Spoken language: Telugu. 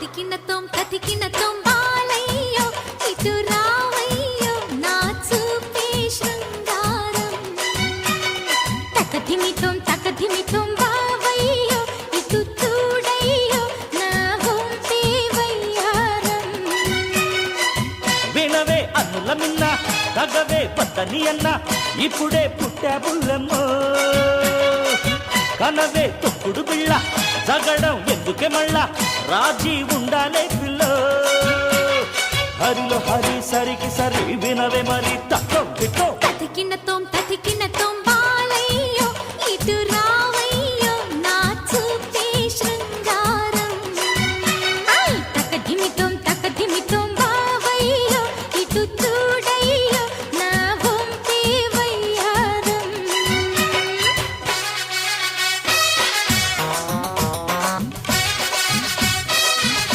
తతికిన తోం తతికిన తోం బాలయ్యో ఇటు రావయ్యో నా చూపే శృంగారం తకధిమితం తకధిమితం బావయ్యో ఇటు చూడయ్యో నా గొంతే వయ్యారం. వినవే అన్నుల మిన్న తగవే పద్దని అన్న ఇప్పుడే పుట్టా బుల్లమ్మో కనవే తొక్కుడు బిళ్ళ జగడం ఎందుకే మళ్ళా? రాజీ ఉండాలే పిల్ల. హరిలో హరి సరికి సరి వినవే మరి తక్కువ